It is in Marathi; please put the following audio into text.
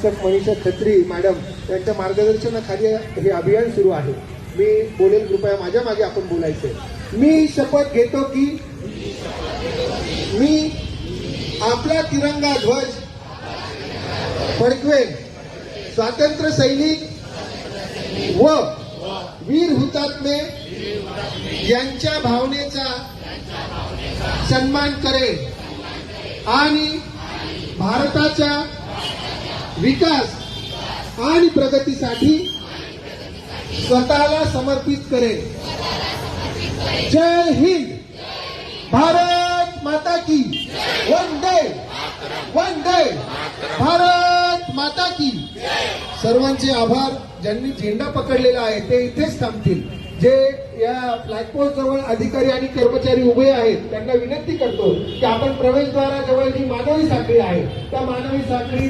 शिक्षक मनीषा खत्री मॅडम यांच्या मार्गदर्शनाखाली हे अभियान सुरू आहे. मी बोलेल कृपया माझ्या मागे आपण बोलायचे. मी शपथ घेतो की मी आपला तिरंगा ध्वज फडकवेन. स्वातंत्र्य सैनिक व वीर हुतात्मे यांच्या भावनेचा सन्मान करेन. आणि भारताच्या विकास आणि प्रगतीसाठी स्वतःला समर्पित करेल. जय हिंद. भारत माता की. वंदे. वंदे. भारत माता की. सर्वांचे आभार. ज्यांनी झेंडा पकडलेला आहे ते इथेच थांबतील. जे या फ्लॅगपोस्ट जवळ अधिकारी आणि कर्मचारी उभे आहेत त्यांना विनंती करतो की आपण प्रवेशद्वाराजवळ जी मानवी साखळी आहे त्या मानवी साखळी